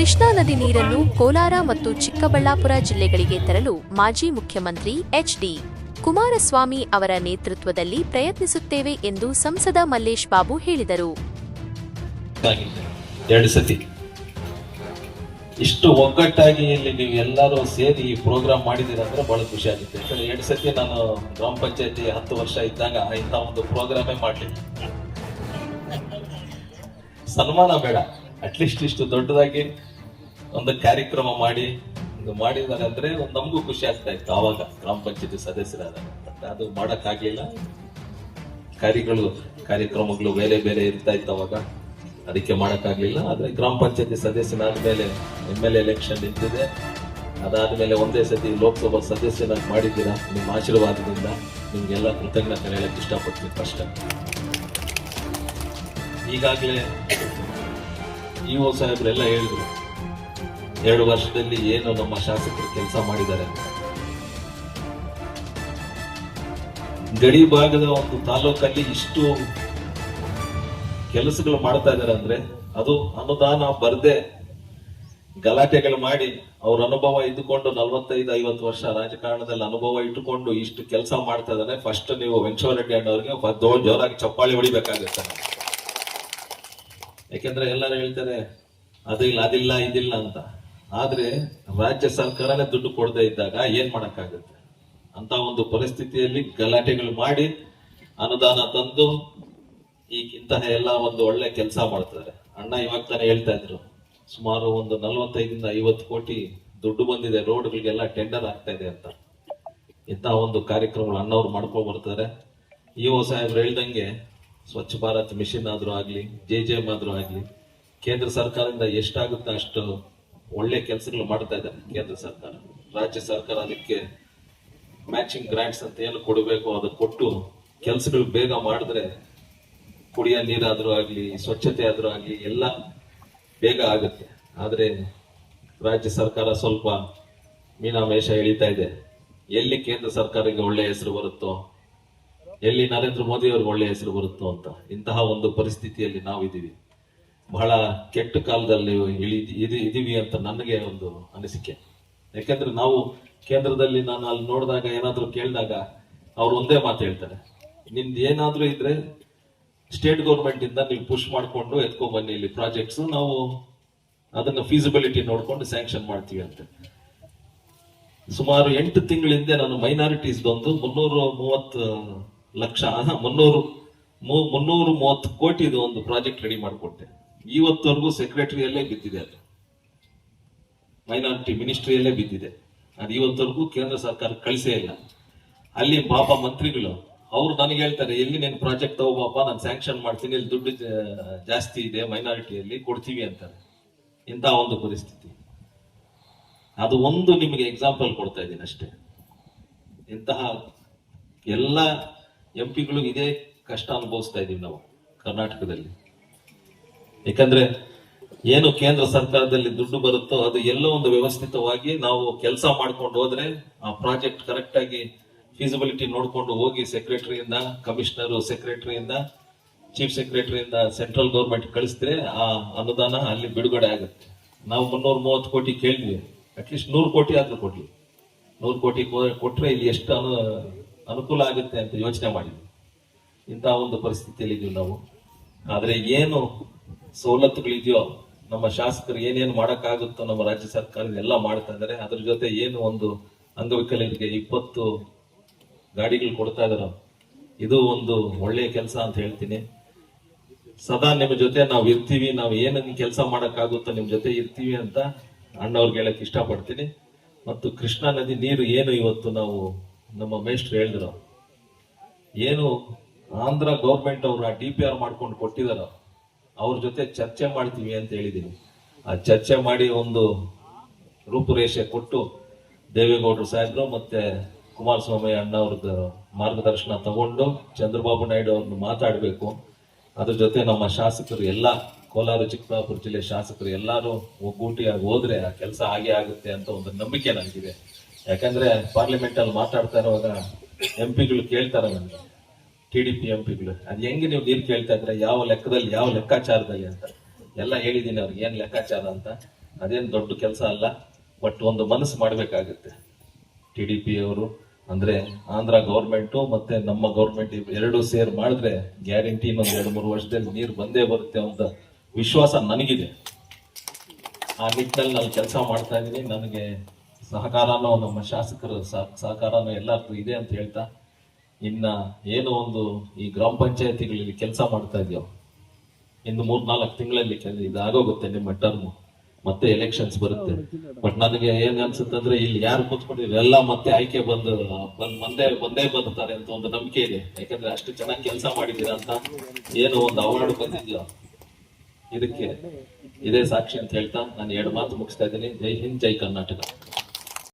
ಕೃಷ್ಣಾ ನದಿ ನೀರನ್ನು ಕೋಲಾರ ಮತ್ತು ಚಿಕ್ಕಬಳ್ಳಾಪುರ ಜಿಲ್ಲೆಗಳಿಗೆ ತರಲು ಮಾಜಿ ಮುಖ್ಯಮಂತ್ರಿ ಎಚ್ಡಿ ಕುಮಾರಸ್ವಾಮಿ ಅವರ ನೇತೃತ್ವದಲ್ಲಿ ಪ್ರಯತ್ನಿಸುತ್ತೇವೆ ಎಂದು ಸಂಸದ ಮಲ್ಲೇಶ್ ಬಾಬು ಹೇಳಿದರು. ಎರಡು ಸತಿ. ಇಷ್ಟು ಒಗ್ಗಟ್ಟಾಗಿ ಇಲ್ಲಿ ನೀವು ಎಲ್ಲರೂ ಸೇರಿ ಈ ಪ್ರೋಗ್ರಾಮ್ ಮಾಡಿದ್ದೀರ ಅಂದ್ರೆ ಬಹಳ ಖುಷಿ ಆಗುತ್ತೆ. ಯಾಕಂದ್ರೆ ಎರಡು ಸತಿ ನಾನು ಗ್ರಾಮ ಪಂಚಾಯತಿ ಹತ್ತು ವರ್ಷ ಇದ್ದಾಗ ಇಂಥ ಒಂದು ಪ್ರೋಗ್ರಾಮೇ ಮಾಡ್ಲಿಲ್ಲ. ಸನ್ಮಾನ ಬೇಡ. ಅಟ್ಲೀಸ್ಟ್ ಇಷ್ಟು ದೊಡ್ಡದಾಗಿ ಒಂದು ಕಾರ್ಯಕ್ರಮ ಮಾಡಿ ಇದು ಮಾಡಿದ್ದಾರೆ ಅಂದ್ರೆ ಒಂದು ನಮಗೂ ಖುಷಿ ಆಗ್ತಾ ಇತ್ತು. ಆವಾಗ ಗ್ರಾಮ ಪಂಚಾಯತಿ ಸದಸ್ಯರಾದ ಬಟ್ ಅದು ಮಾಡೋಕ್ಕಾಗಲಿಲ್ಲ. ಕಾರ್ಯಗಳು, ಕಾರ್ಯಕ್ರಮಗಳು ಬೇರೆ ಬೇರೆ ಇರ್ತಾ ಇತ್ತು ಅವಾಗ ಅದಕ್ಕೆ ಮಾಡೋಕ್ಕಾಗಲಿಲ್ಲ. ಆದ್ರೆ ಗ್ರಾಮ ಪಂಚಾಯತಿ ಸದಸ್ಯನಾದ ಮೇಲೆ ಎಂ ಎಲ್ ಎಲೆಕ್ಷನ್ ನಿಂತಿದೆ. ಅದಾದ್ಮೇಲೆ ಒಂದೇ ಸತಿ ಲೋಕಸಭಾ ಸದಸ್ಯನಾಗಿ ಮಾಡಿದ್ದೀರಾ? ನಿಮ್ಮ ಆಶೀರ್ವಾದದಿಂದ ನಿಮಗೆಲ್ಲ ಕೃತಜ್ಞತೆ ಹೇಳಕ್ ಇಷ್ಟಪಡ್ತೀನಿ ಫಸ್ಟ್. ಈಗಾಗಲೇ ಇಒ ಸಾಹೇಬ್ರೆಲ್ಲ ಹೇಳಿದ್ರು. ಎರಡು ವರ್ಷದಲ್ಲಿ ಏನು ನಮ್ಮ ಶಾಸಕರು ಕೆಲಸ ಮಾಡಿದ್ದಾರೆ ಗಡಿ ಭಾಗದ ಒಂದು ತಾಲೂಕಲ್ಲಿ ಇಷ್ಟು ಕೆಲಸಗಳು ಮಾಡ್ತಾ ಇದ್ದಾರೆ ಅಂದ್ರೆ ಅದು ಅನುದಾನ ಬರದೆ ಗಲಾಟೆಗಳು ಮಾಡಿ ಅವ್ರ ಅನುಭವ ಇದ್ದುಕೊಂಡು ನಲವತ್ತೈದು, ಐವತ್ತು ವರ್ಷ ರಾಜಕಾರಣದಲ್ಲಿ ಅನುಭವ ಇಟ್ಟುಕೊಂಡು ಇಷ್ಟು ಕೆಲಸ ಮಾಡ್ತಾ ಇದ್ದಾರೆ. ಫಸ್ಟ್ ನೀವು ವೆಂಕಟರೆಡ್ಡಿ ರೆಡ್ಡಿ ಅಣ್ಣವ್ರಿಗೆ ಜೋರಾಗಿ ಚಪ್ಪಾಳಿ ಹೊಡಿಬೇಕಾಗುತ್ತೆ. ಯಾಕೆಂದ್ರೆ ಎಲ್ಲರೂ ಹೇಳ್ತಾರೆ, ಅದಿಲ್ಲ ಅದಿಲ್ಲ, ಇದಿಲ್ಲ ಅಂತ. ಆದ್ರೆ ರಾಜ್ಯ ಸರ್ಕಾರನೇ ದುಡ್ಡು ಕೊಡದೇ ಇದ್ದಾಗ ಏನ್ ಮಾಡಕ್ಕಾಗುತ್ತೆ? ಅಂತ ಒಂದು ಪರಿಸ್ಥಿತಿಯಲ್ಲಿ ಗಲಾಟೆಗಳು ಮಾಡಿ ಅನುದಾನ ತಂದು ಈಗ ಇಂತಹ ಎಲ್ಲ ಒಂದು ಒಳ್ಳೆ ಕೆಲಸ ಮಾಡ್ತಾರೆ. ಅಣ್ಣ ಇವಾಗ ತಾನೇ ಹೇಳ್ತಾ ಇದ್ರು, ಸುಮಾರು ಒಂದು ನಲವತ್ತೈದಿಂದ ಐವತ್ತು ಕೋಟಿ ದುಡ್ಡು ಬಂದಿದೆ, ರೋಡ್ಗಳಿಗೆಲ್ಲ ಟೆಂಡರ್ ಆಗ್ತಾ ಇದೆ ಅಂತ. ಇಂತಹ ಒಂದು ಕಾರ್ಯಕ್ರಮಗಳು ಅಣ್ಣವ್ರು ಮಾಡ್ಕೊಂಡ್ ಬರ್ತಾರೆ. ಇಒ ಸಾಹೇಬ್ರು ಹೇಳ್ದಂಗೆ ಸ್ವಚ್ಛ ಭಾರತ್ ಮಿಷನ್ ಆದ್ರೂ ಆಗ್ಲಿ, ಜೆ ಜೆ ಎಂ ಆದ್ರೂ ಆಗ್ಲಿ, ಕೇಂದ್ರ ಸರ್ಕಾರದಿಂದ ಎಷ್ಟಾಗುತ್ತೆ ಅಷ್ಟು ಒಳ್ಳೆ ಕೆಲಸಗಳು ಮಾಡ್ತಾ ಇದೆ ಕೇಂದ್ರ ಸರ್ಕಾರ. ರಾಜ್ಯ ಸರ್ಕಾರ ಅದಕ್ಕೆ ಮ್ಯಾಚಿಂಗ್ ಗ್ರಾಂಟ್ಸ್ ಅಂತ ಏನು ಕೊಡಬೇಕು, ಅದು ಕೊಟ್ಟು ಕೆಲಸಗಳು ಬೇಗ ಮಾಡಿದ್ರೆ ಕುಡಿಯೋ ನೀರಾದರೂ ಆಗಲಿ, ಸ್ವಚ್ಛತೆ ಆದರೂ ಆಗಲಿ, ಎಲ್ಲ ಬೇಗ ಆಗುತ್ತೆ. ಆದರೆ ರಾಜ್ಯ ಸರ್ಕಾರ ಸ್ವಲ್ಪ ಮೀನಾಮೇಷ ಎಳಿತಾ ಇದೆ. ಎಲ್ಲಿ ಕೇಂದ್ರ ಸರ್ಕಾರಕ್ಕೆ ಒಳ್ಳೆ ಹೆಸರು ಬರುತ್ತೋ, ಎಲ್ಲಿ ನರೇಂದ್ರ ಮೋದಿ ಅವ್ರಿಗೆ ಒಳ್ಳೆ ಹೆಸರು ಬರುತ್ತೋ ಅಂತ ಇಂತಹ ಒಂದು ಪರಿಸ್ಥಿತಿಯಲ್ಲಿ ನಾವಿದ್ದೀವಿ. ಬಹಳ ಕೆಟ್ಟ ಕಾಲದಲ್ಲಿ ಇಳಿ, ಇದು, ಇದೀವಿ ಅಂತ ನನಗೆ ಒಂದು ಅನಿಸಿಕೆ. ಯಾಕೆಂದ್ರೆ ನಾವು ಕೇಂದ್ರದಲ್ಲಿ ನಾನು ಅಲ್ಲಿ ನೋಡಿದಾಗ ಏನಾದರೂ ಕೇಳಿದಾಗ ಅವ್ರು ಒಂದೇ ಮಾತು ಹೇಳ್ತಾರೆ. ನಿಮ್ದು ಏನಾದರೂ ಇದ್ರೆ ಸ್ಟೇಟ್ ಗೌರ್ಮೆಂಟ್ ಇಂದ ನೀವು ಪುಷ್ ಮಾಡಿಕೊಂಡು ಎತ್ಕೊಂಡ್ ಬನ್ನಿ, ಇಲ್ಲಿ ಪ್ರಾಜೆಕ್ಟ್ಸ್ ನಾವು ಅದನ್ನ ಫೀಸಿಬಿಲಿಟಿ ನೋಡ್ಕೊಂಡು ಸ್ಯಾಂಕ್ಷನ್ ಮಾಡ್ತೀವಿ ಅಂತ. ಸುಮಾರು ಎಂಟು ತಿಂಗಳ ಹಿಂದೆ ನಾನು ಮೈನಾರಿಟೀಸ್ ಬಂದು ಮುನ್ನೂರ ಮೂವತ್ತು, ಲಕ್ಷ ಮುನ್ನೂರು ಮುನ್ನೂರು ಮೂವತ್ತು ಕೋಟಿದು ಒಂದು ಪ್ರಾಜೆಕ್ಟ್ ರೆಡಿ ಮಾಡಿಕೊಟ್ಟೆ. ಇವತ್ತವರೆಗೂ ಸೆಕ್ರೆಟರಿಯಲ್ಲೇ ಬಿದ್ದಿದೆ ಅದು. ಮೈನಾರಿಟಿ ಮಿನಿಸ್ಟ್ರಿಯಲ್ಲೇ ಬಿದ್ದಿದೆ. ಅದು ಇವತ್ತವರೆಗೂ ಕೇಂದ್ರ ಸರ್ಕಾರ ಕಳಿಸೇ ಇಲ್ಲ. ಅಲ್ಲಿ ಪಾಪ ಮಂತ್ರಿಗಳು, ಅವ್ರು ನನಗೆ ಹೇಳ್ತಾರೆ, ಎಲ್ಲಿ ನೀನು ಪ್ರಾಜೆಕ್ಟ್ ತಗೋಬಾಪ, ನಾನು ಸ್ಯಾಂಕ್ಷನ್ ಮಾಡ್ತೀನಿ, ಇಲ್ಲಿ ದುಡ್ಡು ಜಾಸ್ತಿ ಇದೆ ಮೈನಾರಿಟಿಯಲ್ಲಿ ಕೊಡ್ತೀವಿ ಅಂತಾರೆ. ಇಂಥ ಒಂದು ಪರಿಸ್ಥಿತಿ. ಅದು ಒಂದು ನಿಮಗೆ ಎಕ್ಸಾಂಪಲ್ ಕೊಡ್ತಾ ಇದ್ದೀನಿ ಅಷ್ಟೇ. ಇಂತಹ ಎಲ್ಲ ಎಂ ಪಿಗಳು ಇದೇ ಕಷ್ಟ ಅನುಭವಿಸ್ತಾ ಇದ್ದೀವಿ ನಾವು ಕರ್ನಾಟಕದಲ್ಲಿ. ಯಾಕಂದ್ರೆ ಏನು ಕೇಂದ್ರ ಸರ್ಕಾರದಲ್ಲಿ ದುಡ್ಡು ಬರುತ್ತೋ ಅದು ಎಲ್ಲೋ ಒಂದು ವ್ಯವಸ್ಥಿತವಾಗಿ ನಾವು ಕೆಲಸ ಮಾಡ್ಕೊಂಡು ಹೋದ್ರೆ ಆ ಪ್ರಾಜೆಕ್ಟ್ ಕರೆಕ್ಟ್ ಆಗಿ ಫೀಸಿಬಿಲಿಟಿ ನೋಡ್ಕೊಂಡು ಹೋಗಿ ಸೆಕ್ರೆಟರಿಯಿಂದ ಕಮಿಷನರ್ ಸೆಕ್ರೆಟರಿಯಿಂದ ಚೀಫ್ ಸೆಕ್ರೆಟರಿಯಿಂದ ಸೆಂಟ್ರಲ್ ಗೌರ್ಮೆಂಟ್ ಕಳಿಸಿದ್ರೆ ಆ ಅನುದಾನ ಅಲ್ಲಿ ಬಿಡುಗಡೆ ಆಗುತ್ತೆ. ನಾವು ಮುನ್ನೂರ ಮೂವತ್ತು ಕೋಟಿ ಕೇಳಿದ್ವಿ. ಅಟ್ಲೀಸ್ಟ್ ನೂರು ಕೋಟಿ ಆದ್ರೂ ಕೊಡ್ಲಿ. ನೂರು ಕೋಟಿ ಕೊಟ್ರೆ ಇಲ್ಲಿ ಎಷ್ಟು ಅನು, ಅನುಕೂಲ ಆಗುತ್ತೆ ಅಂತ ಯೋಚನೆ ಮಾಡಿದ್ವಿ. ಇಂತಹ ಒಂದು ಪರಿಸ್ಥಿತಿಯಲ್ಲಿ ಇದೀವಿ ನಾವು. ಆದ್ರೆ ಏನು ಸವಲತ್ತುಗಳಿದೆಯೋ, ನಮ್ಮ ಶಾಸಕರು ಏನೇನು ಮಾಡೋಕ್ಕಾಗುತ್ತೋ, ನಮ್ಮ ರಾಜ್ಯ ಸರ್ಕಾರ ಎಲ್ಲ ಮಾಡ್ತಾ ಇದ್ದಾರೆ. ಅದ್ರ ಜೊತೆ ಏನು ಒಂದು ಅಂಗವಿಕಲರಿಗೆ ಇಪ್ಪತ್ತು ಗಾಡಿಗಳು ಕೊಡ್ತಾ ಇದಾರ ಇದು ಒಂದು ಒಳ್ಳೆಯ ಕೆಲಸ ಅಂತ ಹೇಳ್ತೀನಿ. ಸದಾ ನಿಮ್ಮ ಜೊತೆ ನಾವು ಇರ್ತೀವಿ. ನಾವು ಏನು ಕೆಲಸ ಮಾಡೋಕ್ಕಾಗುತ್ತೋ ನಿಮ್ಮ ಜೊತೆ ಇರ್ತೀವಿ ಅಂತ ಅಣ್ಣವ್ರಿಗೆ ಹೇಳಕ್ಕೆ ಇಷ್ಟಪಡ್ತೀನಿ. ಮತ್ತು ಕೃಷ್ಣಾ ನದಿ ನೀರು ಏನು ಇವತ್ತು ನಾವು ನಮ್ಮ ಮೇಷ್ಟ್ರು ಹೇಳಿದ್ರು? ಏನು ಆಂಧ್ರ ಗೌರ್ಮೆಂಟ್ ಅವರು ಆ ಡಿ ಪಿ ಆರ್ ಮಾಡ್ಕೊಂಡು ಕೊಟ್ಟಿದಾರ ಅವ್ರ ಜೊತೆ ಚರ್ಚೆ ಮಾಡ್ತೀವಿ ಅಂತ ಹೇಳಿದೀನಿ. ಆ ಚರ್ಚೆ ಮಾಡಿ ಒಂದು ರೂಪುರೇಷೆ ಕೊಟ್ಟು ದೇವೇಗೌಡರು ಸಾಹೇಬರು ಮತ್ತೆ ಕುಮಾರಸ್ವಾಮಿ ಅಣ್ಣ ಅವ್ರದ್ದು ಮಾರ್ಗದರ್ಶನ ತಗೊಂಡು ಚಂದ್ರಬಾಬು ನಾಯ್ಡು ಅವ್ರನ್ನ ಮಾತಾಡಬೇಕು. ಅದ್ರ ಜೊತೆ ನಮ್ಮ ಶಾಸಕರು ಎಲ್ಲ, ಕೋಲಾರ, ಚಿಕ್ಕಬಳ್ಳಾಪುರ ಜಿಲ್ಲೆ ಶಾಸಕರು ಎಲ್ಲರೂ ಒಗ್ಗೂಟಿಯಾಗಿ ಹೋದ್ರೆ ಆ ಕೆಲಸ ಹಾಗೆ ಆಗುತ್ತೆ ಅಂತ ಒಂದು ನಂಬಿಕೆ ನನಗಿದೆ. ಯಾಕಂದ್ರೆ ಪಾರ್ಲಿಮೆಂಟ್ ಅಲ್ಲಿ ಮಾತಾಡ್ತಾ ಇರುವಾಗ ಎಂ ಪಿಗಳು ಕೇಳ್ತಾರೆ ನನಗೆ. ಟಿ ಡಿ ಪಿ ಎಂ ಪಿಗಳು ಅದು ಹೆಂಗೆ ನೀವು ನೀರು ಕೇಳ್ತಾ ಇದ್ರೆ ಯಾವ ಲೆಕ್ಕದಲ್ಲಿ, ಯಾವ ಲೆಕ್ಕಾಚಾರದಲ್ಲಿ ಅಂತ. ಎಲ್ಲ ಹೇಳಿದ್ದೀನಿ ಅವ್ರಿಗೆ, ಏನು ಲೆಕ್ಕಾಚಾರ ಅಂತ. ಅದೇನು ದೊಡ್ಡ ಕೆಲಸ ಅಲ್ಲ ಬಟ್ ಒಂದು ಮನಸ್ಸು ಮಾಡಬೇಕಾಗುತ್ತೆ. ಟಿ ಡಿ ಪಿ ಅವರು, ಅಂದರೆ ಆಂಧ್ರ ಗೌರ್ಮೆಂಟು ಮತ್ತು ನಮ್ಮ ಗೌರ್ಮೆಂಟ್ ಎರಡು ಸೇರ್ ಮಾಡಿದ್ರೆ ಗ್ಯಾರಂಟಿ ಇನ್ನೊಂದು ಎರಡು, ಮೂರು ವರ್ಷದಲ್ಲಿ ನೀರು ಬಂದೇ ಬರುತ್ತೆ ಅಂತ ವಿಶ್ವಾಸ ನನಗಿದೆ. ಆ ನಿಟ್ಟಿನಲ್ಲಿ ನಾನು ಕೆಲಸ ಮಾಡ್ತಾ ಇದ್ದೀನಿ. ನನಗೆ ಸಹಕಾರನೂ ನಮ್ಮ ಶಾಸಕರು ಸಹ- ಸಹಕಾರನೂ ಎಲ್ಲರಿಗೂ ಇದೆ ಅಂತ ಹೇಳ್ತಾ ಇನ್ನ ಏನು ಒಂದು ಈ ಗ್ರಾಮ ಪಂಚಾಯತಿಗಳಲ್ಲಿ ಕೆಲಸ ಮಾಡ್ತಾ ಇದೆಯೋ? ಇನ್ನು ಮೂರ್ನಾಲ್ಕು ತಿಂಗಳಲ್ಲಿ ಇದಾಗೋಗುತ್ತೆ ನಿಮ್ಮ ಟರ್ಮ್ ಮತ್ತೆ ಎಲೆಕ್ಷನ್ಸ್ ಬರುತ್ತೆ. ಬಟ್ ನನಗೆ ಏನ್ ಅನ್ಸುತ್ತಂದ್ರೆ ಇಲ್ಲಿ ಯಾರು ಕೂತ್ಕೊಂಡಿದ್ರು? ಎಲ್ಲ ಮತ್ತೆ ಆಯ್ಕೆ ಬಂದು, ಬಂದ್ ಬಂದೇ ಒಂದೇ ಬರ್ತಾರೆ ಅಂತ ಒಂದು ನಂಬಿಕೆ ಇದೆ. ಯಾಕಂದ್ರೆ ಅಷ್ಟು ಚೆನ್ನಾಗಿ ಕೆಲಸ ಮಾಡಿದೀರ ಅಂತ ಏನು ಒಂದು ಅವಾರ್ಡ್ ಬಂದಿದ್ಯೋ? ಇದಕ್ಕೆ, ಇದೇ ಸಾಕ್ಷಿ ಅಂತ ಹೇಳ್ತಾ ನಾನು ಎರಡು ಮಾತು ಮುಗಿಸ್ತಾ ಇದ್ದೀನಿ. ಜೈ ಹಿಂದ್, ಜೈ ಕರ್ನಾಟಕ.